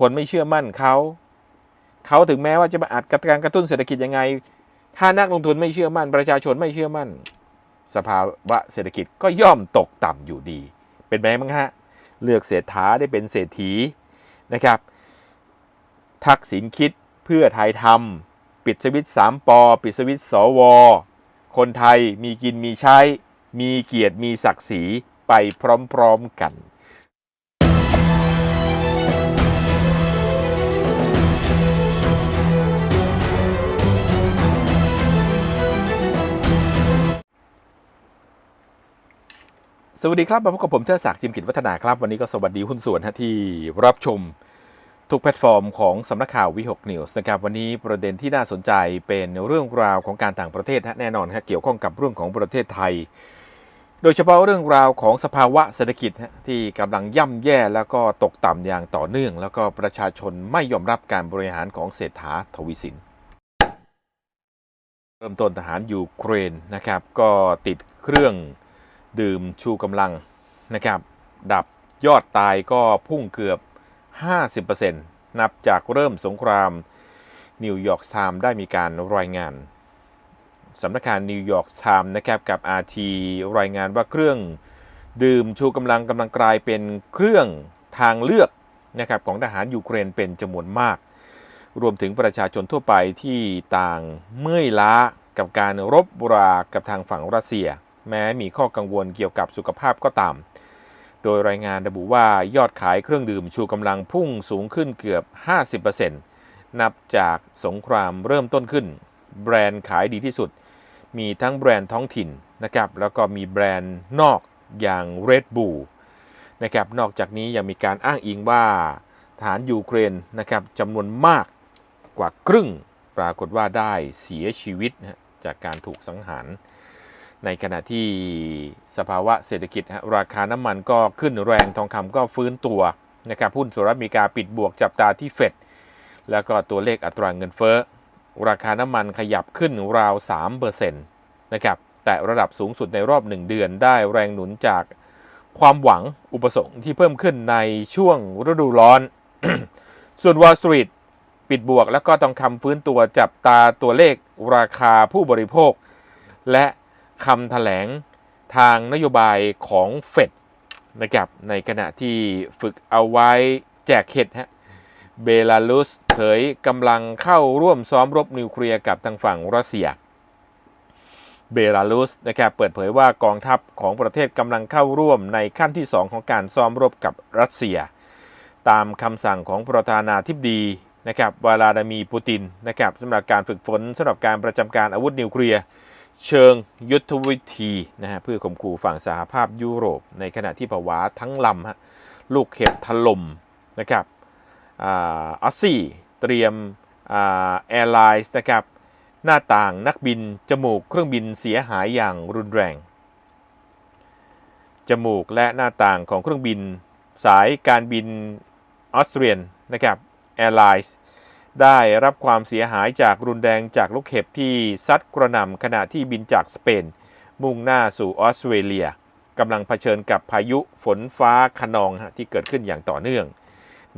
คนไม่เชื่อมั่นเขา เขาถึงแม้ว่าจะมาอัดการกระตุ้นเศรษฐกิจยังไง ถ้านักลงทุนไม่เชื่อมั่น ประชาชนไม่เชื่อมั่น สภาวะเศรษฐกิจก็ย่อมตกต่ำอยู่ดี เป็นไหมมั้งฮะ เลือกเศรษฐาได้เป็นเศรษฐีนะครับ ทักษิณคิดเพื่อไทยทำปิดสวิตสามปอ ปิดสวิตสว คนไทยมีกินมีใช้ มีเกียรติมีศักดิ์ศรีไปพร้อมๆกัน สวัสดีครับมาพบกับผมเทอศักดิ์จิมกิจวัฒนาครับ วันนี้ก็สวัสดีหุ้นส่วนที่รับชมทุกแพลตฟอร์มของสำนักข่าววิหกนิวส์นะครับวันนี้ประเด็นที่น่าสนใจเป็นเรื่องราวของการต่างประเทศฮะแน่นอนฮะเกี่ยวข้องกับเรื่องของประเทศไทย โดยเฉพาะเรื่องราวของสภาวะเศรษฐกิจที่กำลังย่ำแย่แล้วก็ตกต่ำอย่างต่อเนื่อง แล้วก็ประชาชนไม่ยอมรับการบริหารของเศรษฐาทวีสินเริ่มต้นทหารยูเครนนะครับก็ติดเครื่อง ดื่มชูกำลังนะครับ ดับยอดตายก็พุ่งเกือบ 50%นับจากเริ่มสงครามนิวยอร์กไทม์ได้มีการรายงานสำนักงานนิวยอร์กไทม์นะครับกับ RT รายงานว่าเครื่องดื่มชูกำลังกำลังกลายเป็นเครื่องทางเลือกนะครับของทหารยูเครนเป็นจำนวนมาก รวมถึงประชาชนทั่วไปที่ต่างเมื่อยล้ากับการรบรากับทางฝั่งรัสเซีย แม้มีข้อกังวลเกี่ยวกับสุขภาพก็ตาม โดยรายงานระบุว่ายอดขายเครื่องดื่มชูกำลังพุ่งสูงขึ้นเกือบ 50%นับจากสงครามเริ่มต้นขึ้น แบรนด์ขายดีที่สุด มีทั้งแบรนด์ท้องถิ่นนะครับแล้วก็มีแบรนด์นอกอย่าง Red Bull นะครับนอกจากนี้ยังมีการอ้างอิงว่าทหารยูเครนนะครับจำนวนมากกว่าครึ่ง ปรากฏว่าได้เสียชีวิตจากการถูกสังหาร ในขณะที่สภาวะเศรษฐกิจฮะราคาน้ำมันก็ขึ้นแรงทองคำก็ฟื้นตัวนะครับหุ้นสหรัฐอเมริกาปิดบวกจับตาที่เฟดแล้วก็ตัวเลขอัตราเงินเฟ้อ ราคาน้ำมันขยับขึ้นราว3%นะครับแต่ระดับสูงสุดในรอบ 1 เดือนได้แรงหนุนจากความหวังอุปสงค์ที่เพิ่มขึ้นในช่วงฤดูร้อน ส่วน Wall Street ปิดบวกแล้วก็ต้องคำฟื้นตัวจับตาตัวเลขราคาผู้บริโภค และ คำถแถลงทางนโยบายของเฟดนะครับในขณะที่ฝึกเอาไว้แจกเห็ดฮะเบลารุสเผยกำลังเข้าร่วมซ้อมรบนิวเคลียร์กับทางฝั่งรัสเซีย เบลารุสนะครับเปิดเผยว่ากองทัพของประเทศกำลังเข้าร่วมในขั้นที่ 2 ของการซ้อมรบกับรัสเซีย ตามคำสั่งของประธานาธิบดีนะครับวลาดามีร์ปูตินนะครับสำหรับการฝึกฝนสำหรับการประจำการอาวุธนิวเคลียร์ เชิงยุทธวิธีนะฮะเพื่อข่มขู่ฝั่งสหภาพยุโรป ในขณะที่ผวาทั้งลำฮะลูกเห็บถล่มนะครับอออสซี่เตรียมแอร์ไลน์นะครับหน้าต่างนักบิน จมูกเครื่องบินเสียหายอย่างรุนแรง จมูกและหน้าต่างของเครื่องบิน สายการบินออสเตรียนนะครับแอร์ไลน์ ได้รับความเสียหายจากรุนแรงจากลูกเห็บที่ซัดกระหน่ำขณะที่บินจากสเปน มุ่งหน้าสู่ออสเตรเลียกำลังเผชิญกับพายุฝนฟ้าขนองที่เกิดขึ้นอย่างต่อเนื่อง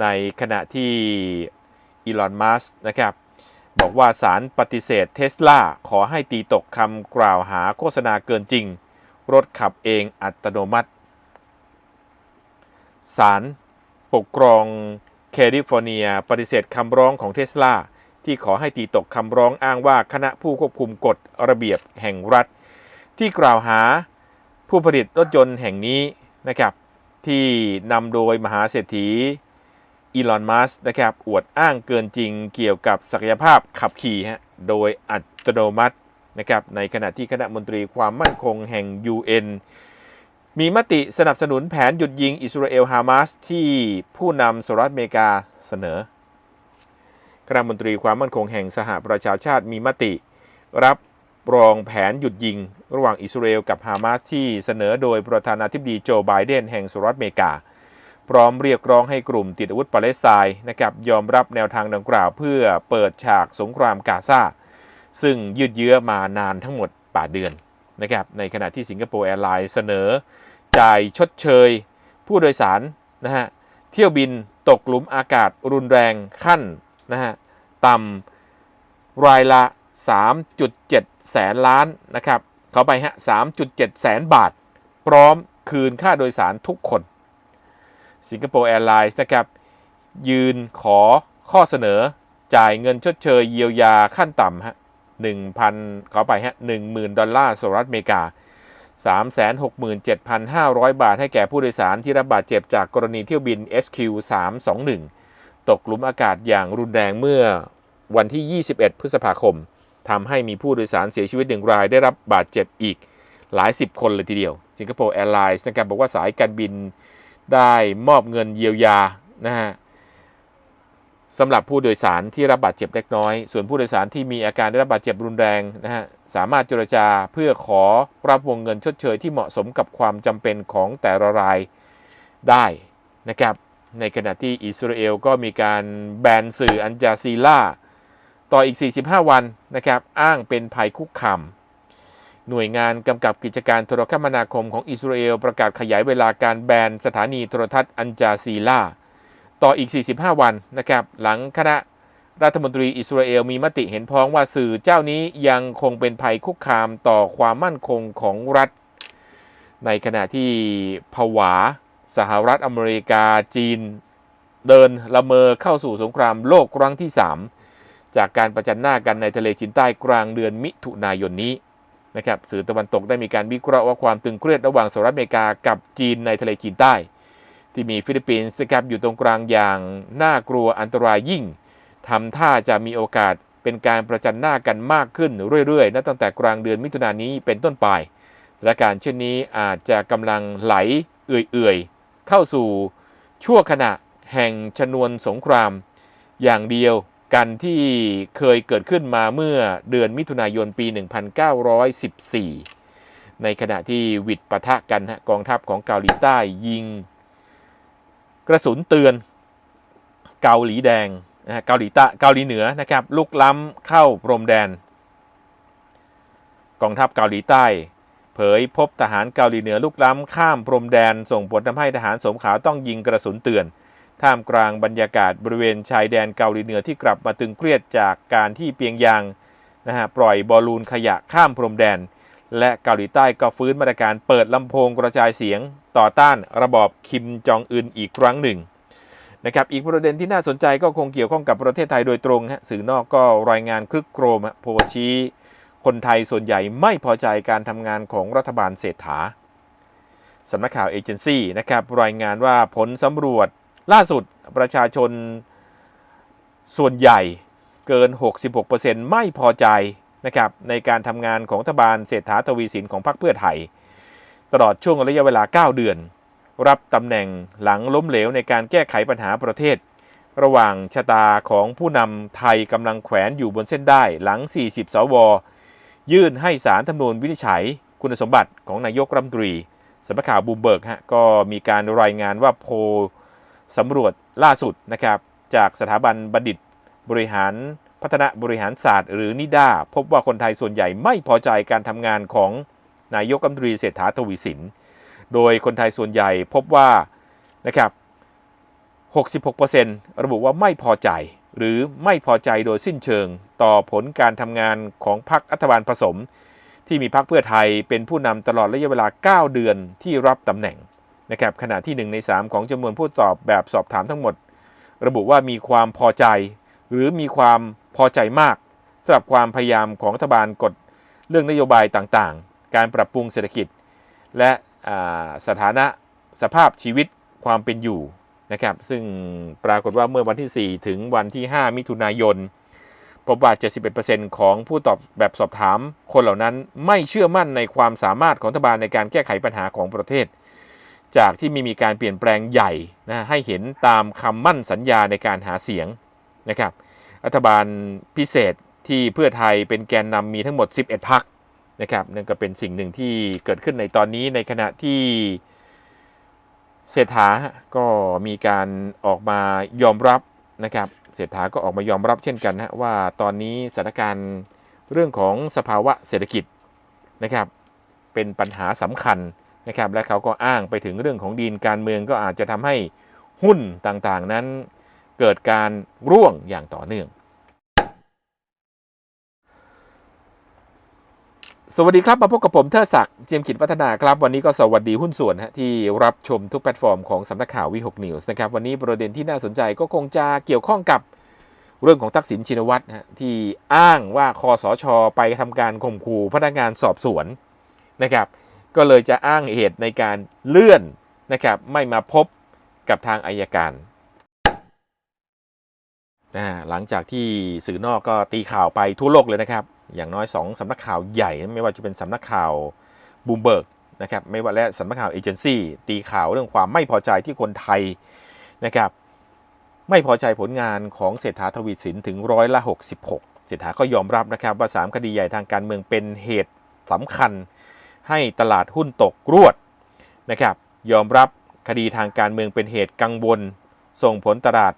ในขณะที่อีลอนมัสนะครับบอกว่าสารปฏิเสธเทสลาขอให้ตีตกคำกล่าวหาโฆษณาเกินจริง รถขับเองอัตโนมัติศาลปกครอง แคลิฟอร์เนียปฏิเสธคำร้องของเทสลาที่ขอให้ตีตกคำร้องอ้างว่าคณะผู้ควบคุมกฎระเบียบแห่งรัฐ ที่กล่าวหาผู้ผลิตรถยนต์แห่งนี้นะครับที่นำโดยมหาเศรษฐีอีลอน มัสนะครับอวดอ้างเกินจริงเกี่ยวกับศักยภาพขับขี่ฮะโดยอัตโนมัตินะครับในขณะที่คณะมนตรีความมั่นคงแห่ง UN มีมติสนับสนุนแผนหยุดยิงอิสราเอลฮามาสที่ผู้นำสหรัฐอเมริกาเสนอคณะมนตรีความมั่นคงแห่งสหประชาชาติมีมติ รับรองแผนหยุดยิง ระหว่างอิสราเอลกับฮามาสที่เสนอโดยประธานาธิบดีโจไบเดนแห่งสหรัฐอเมริกา พร้อมเรียกร้องให้กลุ่มติดอาวุธปาเลสไตน์นะครับยอมรับแนวทางดังกล่าว เพื่อเปิดฉากสงครามกาซาซึ่งยืดเยื้อมานานทั้งหมด8เดือนนะครับในขณะที่สิงคโปร์แอร์ไลน์เสนอ จ่ายชดเชย ผู้โดยสารนะฮะเที่ยวบินตกหลุมอากาศรุนแรงขั้นนะฮะต่ำรายละ 3.7 แสนล้านนะครับเขาไปฮะ 3.7 แสนบาท พร้อมคืนค่าโดยสารทุกคน สิงคโปร์แอร์ไลน์นะครับ ยืนขอข้อเสนอจ่ายเงินชดเชยเยียวยาขั้นต่ำฮะ1,000ขอไปฮะ10,000 ดอลลาร์สหรัฐอเมริกา 367,500 บาทให้แก่ผู้โดยสารที่รับบาดเจ็บจากกรณีเที่ยวบิน SQ 321ตกหลุมอากาศอย่างรุนแรงเมื่อวันที่ 21 พฤษภาคมทำให้มีผู้โดยสารเสียชีวิตหนึ่งรายได้รับบาดเจ็บอีกหลายสิบคนเลยทีเดียว สิงคโปร์แอร์ไลน์นะครับบอกว่าสายการบินได้มอบเงินเยียวยานะฮะ สำหรับผู้โดยสารที่รับบาดเจ็บเล็กน้อย ส่วนผู้โดยสารที่มีอาการได้รับบาดเจ็บรุนแรงนะฮะสามารถเจรจาเพื่อขอรับวงเงินชดเชยที่เหมาะสมกับความจำเป็นของแต่ละรายได้นะครับ ในขณะที่อิสราเอลก็มีการแบนสื่ออันจาซีล่า ต่ออีก 45 วันนะครับอ้างเป็นภัยคุกคามหน่วยงานกำกับกิจการโทรคมนาคมของอิสราเอลประกาศขยายเวลาการแบนสถานีโทรทัศน์อันจาซีล่า ต่ออีก 45 วันนะครับหลังคณะรัฐมนตรีอิสราเอลมีมติเห็นพ้องว่าสื่อเจ้านี้ยังคงเป็นภัยคุกคามต่อความมั่นคงของรัฐ ในขณะที่ผวาสหรัฐอเมริกาจีน เดินละเมอเข้าสู่สงครามโลกครั้งที่ 3 จากการประจันหน้ากันในทะเลจีนใต้กลางเดือนมิถุนายนนี้นะครับสื่อตะวันตกได้มีการวิเคราะห์ว่าความตึงเครียดระหว่างสหรัฐอเมริกากับจีนในทะเลจีนใต้ ที่มีฟิลิปปินส์ครับอยู่ตรงกลางอย่างน่ากลัวอันตรายยิ่งทำท่าจะมีโอกาสเป็นการประจันหน้ากันมากขึ้นเรื่อยๆนับตั้งแต่กลางเดือนมิถุนายนนี้เป็นต้นไปสถานการณ์เช่นนี้อาจจะกำลังไหลเอื่อยๆ เข้าสู่ชั่วขณะแห่งชนวนสงคราม อย่างเดียวกันที่เคยเกิดขึ้นมาเมื่อเดือนมิถุนายนปี 1914 ในขณะที่วิดปะทะกันฮะกองทัพของเกาหลีใต้ยิง กระสุนเตือนเกาหลีแดงนะเกาหลีต้เกาหลีเหนือนะครับลุกล้ำเข้าพรมแดน กองทัพเกาหลีใต้ เผยพบทหารเกาหลีเหนือลุกล้ำข้ามพรมแดน ส่งผลทำให้ทหารสมขาวต้องยิงกระสุนเตือน ท่ามกลางบรรยากาศบริเวณชายแดนเกาหลีเหนือที่กลับมาตึงเครียดจากการที่เปียงยางนะฮะปล่อยบอลลูนขยะข้ามพรมแดน และเกาหลีใต้ก็ฟื้นมาตรการเปิดลำโพงกระจายเสียงต่อต้านระบอบคิมจองอึนอีกครั้งหนึ่งนะครับอีกประเด็นที่น่าสนใจก็คงเกี่ยวข้องกับประเทศไทยโดยตรงฮะสื่อนอกก็รายงานคลึกโครมฮะโพชี้คนไทยส่วนใหญ่ไม่พอใจการทำงานของรัฐบาลเศรษฐาสำนักข่าวเอเจนซี่นะครับรายงานว่าผลสำรวจล่าสุดประชาชนส่วนใหญ่เกิน 66%ไม่พอใจ นะครับในการทำงานของรัฐบาลเศรษฐาทวีสินของพรรคเพื่อไทย ตลอดช่วงระยะเวลา 9 เดือน รับตำแหน่งหลังล้มเหลวในการแก้ไขปัญหาประเทศ ระหว่างชะตาของผู้นำไทยกำลังแขวนอยู่บนเส้นได้หลัง 40 สว ยื่นให้สารธรรมนูญวินิจฉัย คุณสมบัติของนายกรัฐมนตรีสำนักข่าวบูมเบิร์กฮะก็มีการรายงานว่าโพสำรวจล่าสุดนะครับจากสถาบันบัณฑิตบริหาร พัฒนาบริหารศาสตร์ หรือนิด้าพบว่าคนไทยส่วนใหญ่ไม่พอใจการทำงานของนายกรัฐมนตรีเศรษฐาทวีสิน โดยคนไทยส่วนใหญ่พบว่านะครับ66%ระบุว่าไม่พอใจ หรือไม่พอใจโดยสิ้นเชิง ต่อผลการทำงานของพรรครัฐบาลผสม ที่มีพรรคเพื่อไทยเป็นผู้นำตลอดระยะเวลา 9 เดือนที่รับตำแหน่งนะครับขณะที่ 1 ใน 3 ของจำนวนผู้ตอบแบบสอบถามทั้งหมด ระบุว่ามีความพอใจ หรือมีความ พอใจมากสำหรับความพยายามของรัฐบาลกดเรื่องนโยบายต่างๆ การปรับปรุงเศรษฐกิจ และสถานะสภาพชีวิตความเป็นอยู่นะครับ ซึ่งปรากฏว่าเมื่อวันที่ 4 ถึงวันที่ 5 มิถุนายน พบว่า 71%ของผู้ตอบแบบสอบถาม คนเหล่านั้นไม่เชื่อมั่นในความสามารถของรัฐบาลในการแก้ไขปัญหาของประเทศ จากที่มีมีการเปลี่ยนแปลงใหญ่นะให้เห็นตามคำมั่นสัญญาในการหาเสียงนะครับ รัฐบาลพิเศษที่เพื่อไทยเป็นแกนนำมีทั้งหมด 11พักนะครับนั่นก็เป็นสิ่งหนึ่งที่เกิดขึ้นในตอนนี้ในขณะที่เศรษฐาก็มีการออกมายอมรับนะครับเศรษฐาก็ออกมายอมรับเช่นกันนะว่าตอนนี้สถานการณ์เรื่องของสภาวะเศรษฐกิจนะครับเป็นปัญหาสำคัญนะครับและเขาก็อ้างไปถึงเรื่องของดีนการเมืองก็อาจจะทำให้หุ้นต่างๆนั้น เกิดการร่วงอย่างต่อเนื่อง สวัสดีครับ มาพบกับผมเทอศักดิ์เจียมกิจพัฒนาครับ วันนี้ก็สวัสดีหุ้นส่วนฮะที่รับชมทุกแพลตฟอร์มของสำนักข่าววิหกนิวส์นะครับ วันนี้ประเด็นที่น่าสนใจก็คงจะเกี่ยวข้องกับเรื่องของทักษิณชินวัตรฮะที่อ้างว่าคอสชไปทำการข่มขู่พนักงานสอบสวนนะครับ ก็เลยจะอ้างเหตุในการเลื่อนนะครับไม่มาพบกับทางอายการ นะหลังจากที่สื่อนอกก็ตีข่าวไปทั่วโลกเลยนะครับ อย่างน้อย 2สำนักข่าวใหญ่ ไม่ว่าจะเป็นสำนักข่าวบูมเบิร์กนะครับไม่ว่าและสำนักข่าวเอเจนซี่ตีข่าวเรื่องความไม่พอใจที่คนไทยนะครับไม่พอใจผลงานของเศรษฐาทวีสินถึงร้อยละ 66 เศรษฐาก็ยอมรับนะครับว่า 3 คดีใหญ่ทางการเมืองเป็นเหตุสำคัญ ให้ตลาดหุ้นตกรวดนะครับยอมรับคดีทางการเมืองเป็นเหตุกังวล ส่งผลตลาด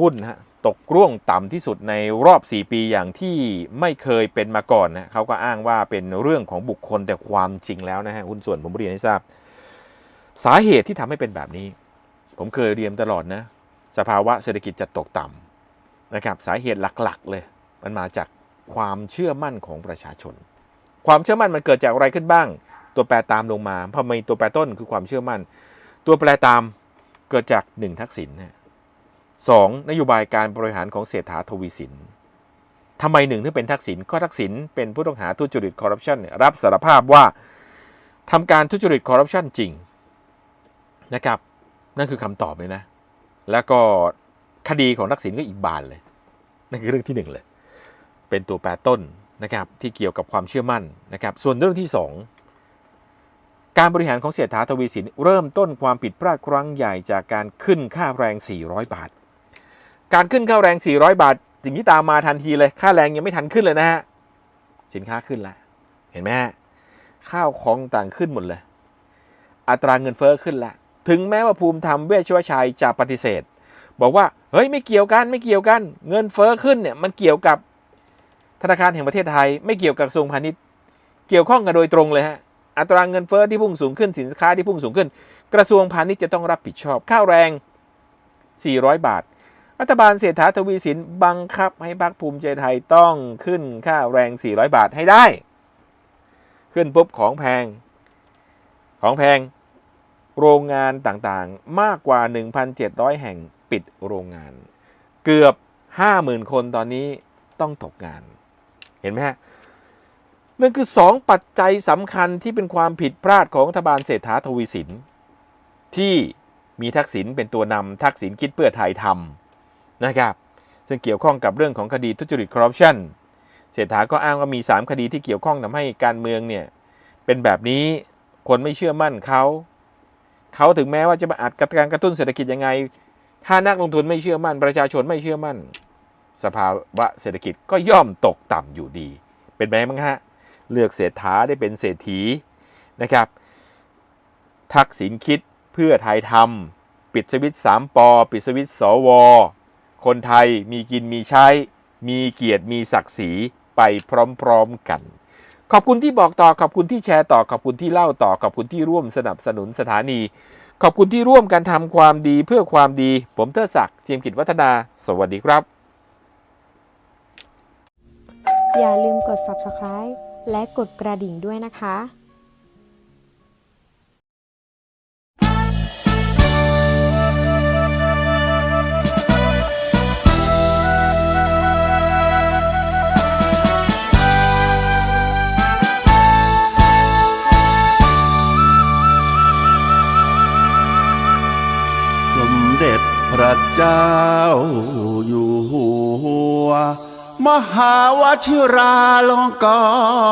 หุ้นฮะตกร่วงต่ำที่สุดในรอบ 4 ปีอย่างที่ไม่เคยเป็นมาก่อนนะเขาก็อ้างว่าเป็นเรื่องของบุคคลแต่ความจริงแล้วนะฮะหุ้นส่วนผมเรียนให้ทราบ สาเหตุที่ทำให้เป็นแบบนี้ ผมเคยเรียนตลอดนะ สภาวะเศรษฐกิจจะตกต่ำนะครับสาเหตุหลักๆ เลย มันมาจากความเชื่อมั่นของประชาชน ความเชื่อมั่นมันเกิดจากอะไรขึ้นบ้าง ตัวแปรตามลงมาพอมีตัวแปรต้นคือความเชื่อมั่น ตัวแปรตามเกิดจากหนึ่งทักษิณนะ สองนโยบายการบริหารของเศรษฐาทวีสินทำไมหนึ่งถึงเป็นทักษิณก็ทักษิณเป็นผู้ต้องหาทุจริตคอร์รัปชันรับสารภาพว่าทำการทุจริตคอร์รัปชันจริงนะครับ นั่นคือคำตอบเลยนะ แล้วก็คดีของทักษิณก็อีกบานเลย นั่นคือเรื่องที่หนึ่งเลย เป็นตัวแปรต้นนะครับที่เกี่ยวกับความเชื่อมั่นนะครับ ส่วนเรื่องที่สองการบริหารของเศรษฐาทวีสินเริ่มต้นความผิดพลาดครั้งใหญ่จากการขึ้นค่าแรง 400 บาท การขึ้นค่าแรง 400 บาท สิ่งที่ตามมาทันทีเลย ค่าแรงยังไม่ทันขึ้นเลยนะฮะ สินค้าขึ้นแล้วเห็นไหมฮะ ข้าวของต่างขึ้นหมดเลย อัตราเงินเฟ้อขึ้นแล้วถึงแม้ว่าภูมิธรรมเวชวชัยจะปฏิเสธ บอกว่า เฮ้ยไม่เกี่ยวกันไม่เกี่ยวกัน เงินเฟ้อขึ้นเนี่ยมันเกี่ยวกับธนาคารแห่งประเทศไทย ไม่เกี่ยวกับกระทรวงพาณิชย์ เกี่ยวข้องกันโดยตรงเลยฮะ อัตราเงินเฟ้อที่พุ่งสูงขึ้น สินค้าที่พุ่งสูงขึ้น กระทรวงพาณิชย์จะต้องรับผิดชอบข้าวแรง 400 บาท รัฐบาลเศรษฐาทวีสินบังคับให้พรรคภูมิใจไทยต้องขึ้นค่าแรง 400 บาทให้ได้ ขึ้นปุ๊บของแพง ของแพง โรงงานต่างๆ มากกว่า 1,700 แห่งปิดโรงงาน เกือบ 50,000 คนตอนนี้ต้องตกงาน เห็นไหมฮะนั่นคือ 2 ปัจจัยสำคัญที่เป็นความผิดพลาดของรัฐบาลเศรษฐาทวีสิน ที่มีทักษิณเป็นตัวนำทักษิณคิดเพื่อไทยทำ นะครับซึ่งเกี่ยวข้องกับเรื่องของคดีทุจริตคอร์รัปชันเศรษฐาก็อ้างว่ามี 3 คดีที่เกี่ยวข้องทำให้การเมืองเนี่ยเป็นแบบนี้คนไม่เชื่อมั่นเขาเขาถึงแม้ว่าจะมาอัดการกระตุ้นเศรษฐกิจยังไง ถ้านักลงทุนไม่เชื่อมั่น ประชาชนไม่เชื่อมั่น สภาวะเศรษฐกิจก็ย่อมตกต่ำอยู่ดี เป็นไหมมั้งฮะเลือกเศรษฐาได้เป็นเศรษฐีนะครับ ทักษิณคิดเพื่อไทยทำปิดสวิตสามปอ ปิดสวิตสว คนไทยมีกินมีใช้ มีเกียรติมีศักดิ์ศรีไปพร้อมๆกัน ขอบคุณที่บอกต่อขอบคุณที่แชร์ต่อขอบคุณที่เล่าต่อขอบคุณที่ร่วมสนับสนุนสถานี ขอบคุณที่ร่วมกันทำความดีเพื่อความดี ผมเทอศักดิ์เจียมกิจวัฒนา สวัสดีครับ อย่าลืมกด subscribe และกดกระดิ่งด้วยนะคะ ด็จพระเจ้าอยู่หัว มหาวชิราลงก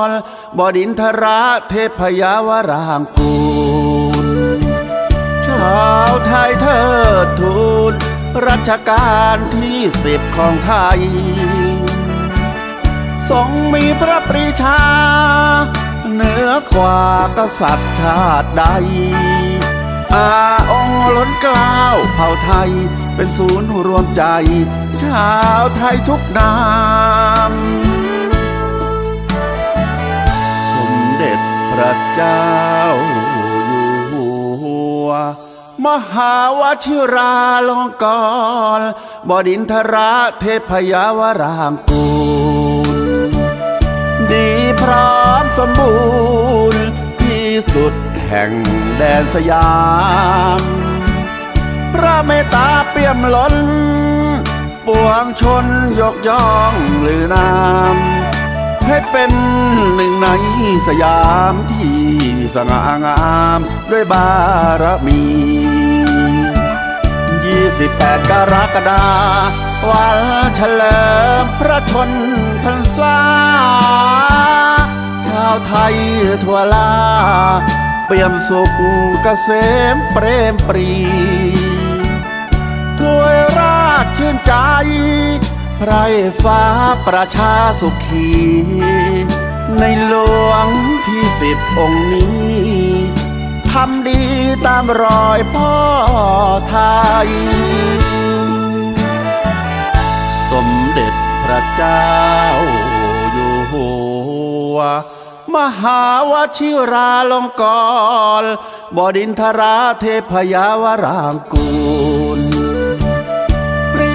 รณ์บดินทราเทพยาวรางกูลชาวไทยเทิดทูนรัชกาลที่สิบของไทย ทรงมีพระปรีชา เหนือกว่ากษัตริย์ชาติใดอาองค์ล้นกล้าวเผ่าไทย เป็นศูนย์รวมใจ ชาวไทยทุกนามสมเด็จพระเจ้าอยู่หัว มหาวชิราลงกรณ์บดินทราเทพยาวรางกูล ดีพร้อมสมบูรณ์ที่สุดแห่งแดนสยาม ระเมตตาเปี่ยมล้น ปวงชนยกย่องหรือนาม ให้เป็นหนึ่งในสยามที่สง่างามด้วยบารมี 28 กรกฎาวันเฉลิมพระชนพรรษาชาวไทยทั่วลาเปี่ยมสุขเกษมเปรมปรี ถวยราชชื่นใจ ไพรฟ้าประชาสุขี ในหลวงที่สิบองค์นี้ทำดีตามรอยพ่อไทย สมเด็จพระเจ้าอยู่หัวมหาวชิราลงกรบดินทราเทพยาวรางกูล